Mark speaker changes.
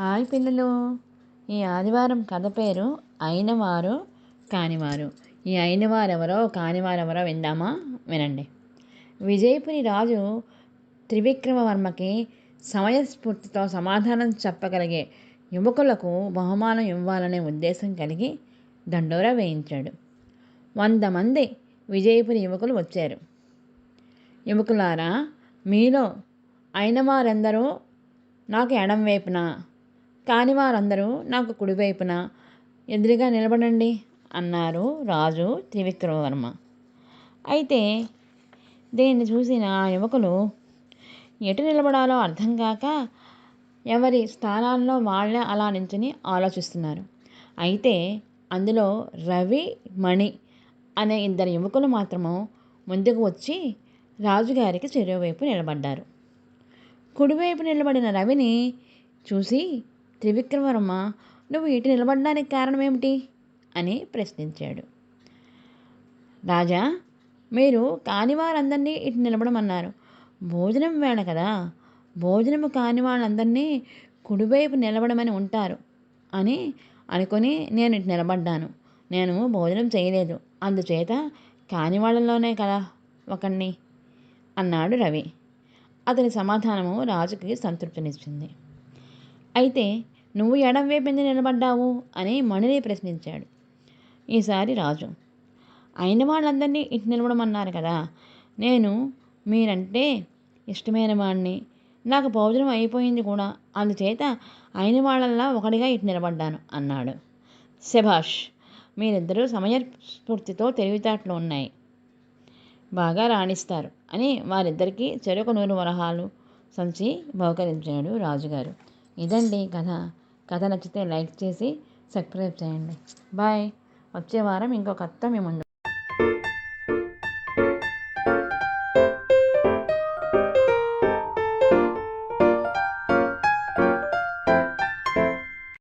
Speaker 1: Hi పిల్లలు. ఈ ఆదివారం కథ పేరు అయినవారు కానివారు. ఈ అయినవారెవరో కానివారెవరో విందామా? వినండి. విజయపురి రాజు త్రివిక్రమవర్మకి సమయస్ఫూర్తితో సమాధానం చెప్పగలిగే యువకులకు బహుమానం ఇవ్వాలనే ఉద్దేశం కలిగి దండోరా వేయించాడు. వంద మంది విజయపురి యువకులు వచ్చారు. యువకులారా మీలో అయినవారెందరూ నాకు ఎడం వైపున కాని వారందరూ నాకు కుడివైపున ఎదురుగా నిలబడండి అన్నారు రాజు త్రివిక్రమవర్మ అయితే దీన్ని చూసిన ఆ యువకులు ఎటు నిలబడాలో అర్థం కాక ఎవరి స్థానాల్లో వాళ్ళే అలా నించుని ఆలోచిస్తున్నారు. అయితే అందులో రవి మణి అనే ఇద్దరు యువకులు మాత్రము ముందుకు వచ్చి రాజుగారికి చెరువువైపు నిలబడ్డారు. కుడివైపు నిలబడిన రవిని చూసి త్రివిక్రమవర్మ నువ్వు ఇటు నిలబడడానికి కారణం ఏమిటి అని ప్రశ్నించాడు. రాజా మీరు కాని వారందరినీ ఇటు నిలబడమన్నారు. భోజనం వేళ కదా. భోజనము కాని వాళ్ళందరినీ కుడివైపు నిలబడమని ఉంటారు అని అనుకొని నేను ఇటు నిలబడ్డాను. నేను భోజనం చేయలేదు. అందుచేత కాని వాళ్ళలోనే కదా ఒకణ్ణి అన్నాడు రవి. అతని సమాధానము రాజుకి సంతృప్తినిచ్చింది. అయితే నువ్వు ఎడం వైపు ఎందుకు నిలబడ్డావు అని మణిని ప్రశ్నించాడు. ఈసారి రాజు అయిన వాళ్ళందరినీ ఇటు నిలబడమన్నారు కదా. నేను మీరంటే ఇష్టమైన వాడిని నాకు భోజనం అయిపోయింది కూడా. అందుచేత అయిన వాళ్ళల్లా ఒకటిగా ఇటు నిలబడ్డాను అన్నాడు. శభాష్ మీరిద్దరూ సమయస్ఫూర్తితో తెలివితేటలు ఉన్నాయి. బాగా రాణిస్తారు అని వారిద్దరికీ చెరుకు నూరు వరహాలు సంచి బహుకరించాడు రాజుగారు. ఇదండి కథ. కథ నచ్చితే లైక్ చేసి సబ్స్క్రైబ్ చేయండి. బాయ్. వచ్చే వారం ఇంకో అత్త మీ ముందు